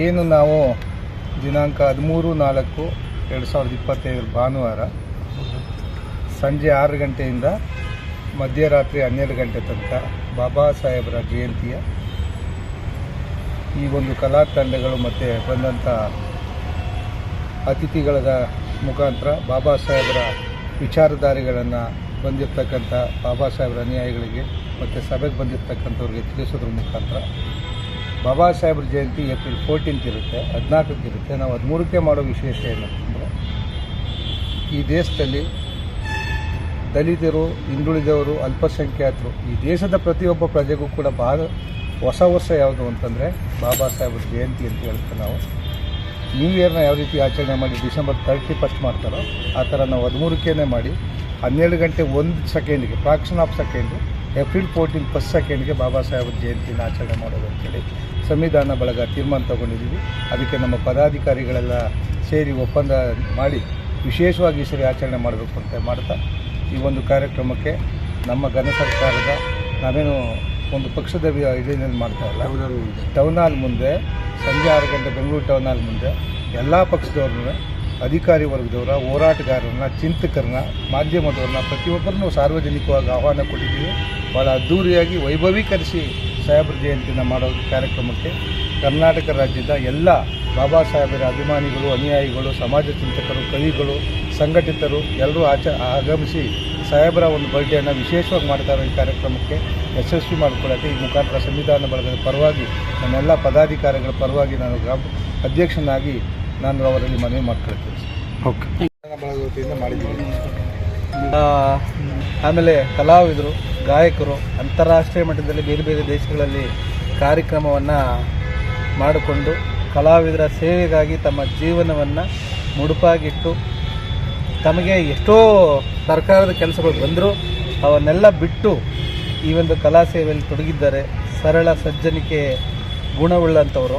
ಏನು ನಾವು ದಿನಾಂಕ ಹದಿಮೂರು ನಾಲ್ಕು ಎರಡು ಸಾವಿರದ ಇಪ್ಪತ್ತೈದರ ಭಾನುವಾರ ಸಂಜೆ ಆರು ಗಂಟೆಯಿಂದ ಮಧ್ಯರಾತ್ರಿ ಹನ್ನೆರಡು ಗಂಟೆ ತನಕ ಬಾಬಾ ಸಾಹೇಬರ ಜಯಂತಿಯ ಈ ಒಂದು ಕಲಾ ತಂಡಗಳು ಮತ್ತು ಬಂದಂಥ ಅತಿಥಿಗಳ ಮುಖಾಂತರ ಬಾಬಾ ಸಾಹೇಬರ ವಿಚಾರಧಾರೆಗಳನ್ನು ಬಂದಿರತಕ್ಕಂಥ ಬಾಬಾ ಸಾಹೇಬರ ಅನುಯಾಯಿಗಳಿಗೆ ಮತ್ತು ಸಭೆಗೆ ಬಂದಿರತಕ್ಕಂಥವ್ರಿಗೆ ತಿಳಿಸೋದ್ರ ಮುಖಾಂತರ ಬಾಬಾ ಸಾಹೇಬ್ರ ಜಯಂತಿ ಏಪ್ರಿಲ್ ಫೋರ್ಟೀನ್ತ್ ಇರುತ್ತೆ, ಹದಿನಾಲ್ಕಕ್ಕೆ ಇರುತ್ತೆ. ನಾವು ಹದಿಮೂರಕ್ಕೆ ಮಾಡೋ ವಿಶೇಷ ಏನಂತಂದರೆ ಈ ದೇಶದಲ್ಲಿ ದಲಿತರು, ಹಿಂದುಳಿದವರು, ಅಲ್ಪಸಂಖ್ಯಾತರು, ಈ ದೇಶದ ಪ್ರತಿಯೊಬ್ಬ ಪ್ರಜೆಗೂ ಕೂಡ ಭಾಳ ಹೊಸ ವರ್ಷ ಯಾವುದು ಅಂತಂದರೆ ಬಾಬಾ ಸಾಹೇಬ್ರ ಜಯಂತಿ ಅಂತ ಹೇಳ್ತೀವಿ ನಾವು. ನ್ಯೂ ಇಯರ್ನ ಯಾವ ರೀತಿ ಆಚರಣೆ ಮಾಡಿ ಡಿಸೆಂಬರ್ ತರ್ಟಿ ಫಸ್ಟ್ ಮಾಡ್ತಾರೋ, ಆ ಥರ ನಾವು ಹದಿಮೂರಕ್ಕೇ ಮಾಡಿ ಹನ್ನೆರಡು ಗಂಟೆ ಒಂದು ಸೆಕೆಂಡಿಗೆ fraction of second April fourteen first ಸೆಕೆಂಡ್ಗೆ Baba ಸಾಹೇಬ್ರ ಜಯಂತಿನ ಆಚರಣೆ ಮಾಡೋದು ಅಂತೇಳಿ ಸಂವಿಧಾನ ಬಳಗ ತೀರ್ಮಾನ ತಗೊಂಡಿದ್ದೀವಿ. ಅದಕ್ಕೆ ನಮ್ಮ ಪದಾಧಿಕಾರಿಗಳೆಲ್ಲ ಸೇರಿ ಒಪ್ಪಂದ ಮಾಡಿ ವಿಶೇಷವಾಗಿ ಸರಿ ಆಚರಣೆ ಮಾಡಬೇಕು ಅಂತ ಮಾಡ್ತಾ ಈ ಒಂದು ಕಾರ್ಯಕ್ರಮಕ್ಕೆ ನಮ್ಮ ಘನ ಸರ್ಕಾರದ ನಾವೇನು ಒಂದು ಪಕ್ಷದ ವಿ- ಮಾಡ್ತಾ ಇಲ್ಲ. ಟೌನ್ ಹಾಲ್ ಮುಂದೆ. ಸಂಜೆ ಆರು ಗಂಟೆ ಬೆಂಗಳೂರು ಟೌನ್ ಹಾಲ್ ಮುಂದೆ ಎಲ್ಲ ಪಕ್ಷದವ್ರನ್ನ ಅಧಿಕಾರಿ ವರ್ಗದವರ ಹೋರಾಟಗಾರರನ್ನ ಚಿಂತಕರನ್ನ ಮಾಧ್ಯಮದವ್ರನ್ನ ಪ್ರತಿಯೊಬ್ಬರನ್ನು ಸಾರ್ವಜನಿಕವಾಗಿ ಆಹ್ವಾನ ಕೊಟ್ಟಿದ್ದೀವಿ. ಭಾಳ ಅದ್ಧೂರಿಯಾಗಿ ವೈಭವೀಕರಿಸಿ ಸಾಹೇಬ್ರ ಜಯಂತಿನ ಮಾಡೋ ಕಾರ್ಯಕ್ರಮಕ್ಕೆ ಕರ್ನಾಟಕ ರಾಜ್ಯದ ಎಲ್ಲ ಬಾಬಾ ಸಾಹೇಬರ ಅಭಿಮಾನಿಗಳು ಅನುಯಾಯಿಗಳು ಸಮಾಜ ಚಿಂತಕರು ಕವಿಗಳು ಸಂಘಟಿತರು ಎಲ್ಲರೂ ಆಚ ಆಗಮಿಸಿ ಸಾಹೇಬರ ಒಂದು ಬರ್ಡೇನ ವಿಶೇಷವಾಗಿ ಮಾಡ್ತಾ ಇರೋ ಈ ಕಾರ್ಯಕ್ರಮಕ್ಕೆ. ಯಶಸ್ವಿ ಮಾಡಿಕೊಳ್ಳೋಕ್ಕೆ ಈ ಮುಖಾಂತರ ಸಂವಿಧಾನ ಬಳಗದ ಪರವಾಗಿ ನನ್ನೆಲ್ಲ ಪದಾಧಿಕಾರಿಗಳ ಪರವಾಗಿ ನಾನು ಗ್ರಾಮ ಅಧ್ಯಕ್ಷನಾಗಿ ನಾನು ಅವರಲ್ಲಿ ಮನವಿ ಮಾಡ್ಕೊಳ್ತೀನಿ. ಓಕೆ ಬಳಗದ ವತಿಯಿಂದ ಮಾಡಿದ್ದೀನಿ. ಆಮೇಲೆ ಕಲಾವಿದರು, ಗಾಯಕರು ಅಂತಾರಾಷ್ಟ್ರೀಯ ಮಟ್ಟದಲ್ಲಿ ಬೇರೆ ಬೇರೆ ದೇಶಗಳಲ್ಲಿ ಕಾರ್ಯಕ್ರಮವನ್ನು ಮಾಡಿಕೊಂಡು ಕಲಾವಿದರ ಸೇವೆಗಾಗಿ ತಮ್ಮ ಜೀವನವನ್ನು ಮುಡುಪಾಗಿಟ್ಟು ತಮಗೆ ಎಷ್ಟೋ ಸರ್ಕಾರದ ಕೆಲಸಗಳು ಬಂದರೂ ಅವನ್ನೆಲ್ಲ ಬಿಟ್ಟು ಈ ಒಂದು ಕಲಾ ಸೇವೆಯಲ್ಲಿ ತೊಡಗಿದ್ದಾರೆ. ಸರಳ, ಸಜ್ಜನಿಕೆ, ಗುಣವುಳ್ಳಂಥವರು.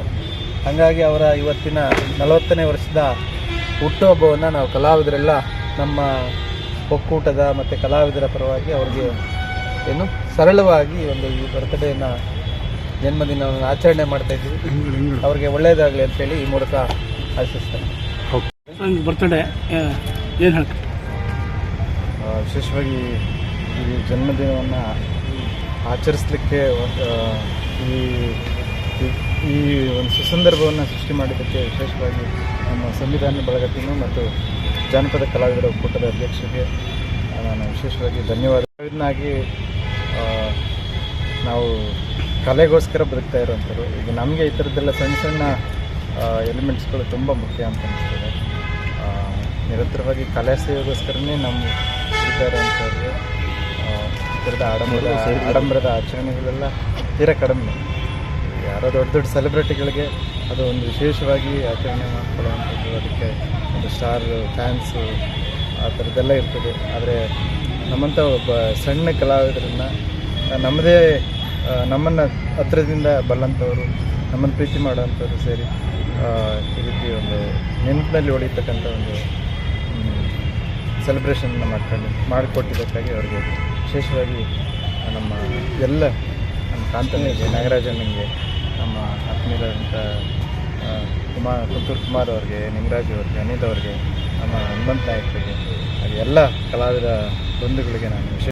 ಹಾಗಾಗಿ ಅವರ ಇವತ್ತಿನ ನಲವತ್ತನೇ ವರ್ಷದ ಹುಟ್ಟುಹಬ್ಬವನ್ನು ನಾವು ಕಲಾವಿದರೆಲ್ಲ ನಮ್ಮ ಒಕ್ಕೂಟದ ಮತ್ತು ಕಲಾವಿದರ ಪರವಾಗಿ ಅವ್ರಿಗೆ ಏನು ಸರಳವಾಗಿ ಒಂದು ಈ ಬರ್ತ್ಡೇನ ಜನ್ಮದಿನವನ್ನು ಆಚರಣೆ ಮಾಡ್ತಾ ಇದ್ದೀವಿ. ಅವ್ರಿಗೆ ಒಳ್ಳೆಯದಾಗಲಿ ಅಂತೇಳಿ ಈ ಮೂಲಕ ಆಶಿಸ್ತೇನೆ. ಬರ್ತಡೇ ಏನು ವಿಶೇಷವಾಗಿ ಈ ಜನ್ಮದಿನವನ್ನು ಆಚರಿಸಲಿಕ್ಕೆ ಒಂದು ಈ ಈ- ಒಂದು ಸುಸಂದರ್ಭವನ್ನು ಸೃಷ್ಟಿ ಮಾಡಿದ್ದಕ್ಕೆ ವಿಶೇಷವಾಗಿ ನಮ್ಮ ಸಂವಿಧಾನ ಬಳಗ ಮತ್ತು ಜಾನಪದ ಕಲಾವಿದರ ಒಕ್ಕೂಟದ ಅಧ್ಯಕ್ಷರಿಗೆ ನಾನು ವಿಶೇಷವಾಗಿ ಧನ್ಯವಾದ. ಇದನ್ನಾಗಿ ಆ, ನಾವು ಕಲೆಗೋಸ್ಕರ ಬದುಕ್ತಾ ಇರೋವಂಥವ್ರು. ಈಗ ನಮಗೆ ಈ ಥರದ್ದೆಲ್ಲ ಸಣ್ಣ ಸಣ್ಣ ಎಲಿಮೆಂಟ್ಸ್ಗಳು ತುಂಬ ಮುಖ್ಯ ಅಂತ ಅನಿಸ್ತದೆ. ನಿರಂತರವಾಗಿ ಕಲೆ ಸೇವೆಗೋಸ್ಕರನೇ ನಮ್ಮ ಇದ್ದಾರೆ ಅಂತವ್ರಿಗೆ ಈ ಥರದ ಆಡಂಬರದ ಆಡಂಬರದ ಆಚರಣೆಗಳೆಲ್ಲ ತೀರ ಕಡಿಮೆ. ಯಾರೋ ದೊಡ್ಡ ದೊಡ್ಡ ಸೆಲೆಬ್ರಿಟಿಗಳಿಗೆ ಅದು ಒಂದು ವಿಶೇಷವಾಗಿ ಆಚರಣೆ ಮಾಡ್ಕೊಳ್ಳುವಂಥದ್ದು. ಅದಕ್ಕೆ ಒಂದು ಸ್ಟಾರ್ ಫ್ಯಾನ್ಸು ಆ ಥರದ್ದೆಲ್ಲ ಇರ್ತದೆ. ಆದರೆ ನಮ್ಮಂಥ ಒಬ್ಬ ಸಣ್ಣ ಕಲಾವಿದರನ್ನು ನಮ್ಮದೇ ನಮ್ಮನ್ನು ಹತ್ರದಿಂದ ಬಲ್ಲಂಥವರು, ನಮ್ಮನ್ನು ಪ್ರೀತಿ ಮಾಡೋವಂಥವ್ರು ಸೇರಿ ಈ ರೀತಿ ಒಂದು ನೆನಪಿನಲ್ಲಿ ಉಳಿತಕ್ಕಂಥ ಒಂದು ಸೆಲೆಬ್ರೇಷನ್ನ ಮಾಡ್ಕೊಂಡು, ಮಾಡಿಕೊಟ್ಟಿದ್ದಕ್ಕಾಗಿ ಅವ್ರಿಗೆ ವಿಶೇಷವಾಗಿ ನಮ್ಮ ಎಲ್ಲ ನಮ್ಮ ಕಾಂತನಿಗೆ ನಾಗರಾಜನಿಗೆ ನಮ್ಮ ಆತ್ಮೀಯರಾದಂಥ ಕುಮಾರ್ ಪುತ್ತೂರು ಕುಮಾರ್ ಅವ್ರಿಗೆ ನಿಂಗರಾಜ್ ಅವ್ರಿಗೆ ಅನಿಲ್ ಅವ್ರಿಗೆ, ನಮ್ಮ ಹನುಮಂತ ನಾಯಕರಿಗೆ, ಹಾಗೆ ಎಲ್ಲ ಕಲಾವಿದ ಬಂಧುಗಳಿಗೆ ನಾನು ವಿಶೇಷ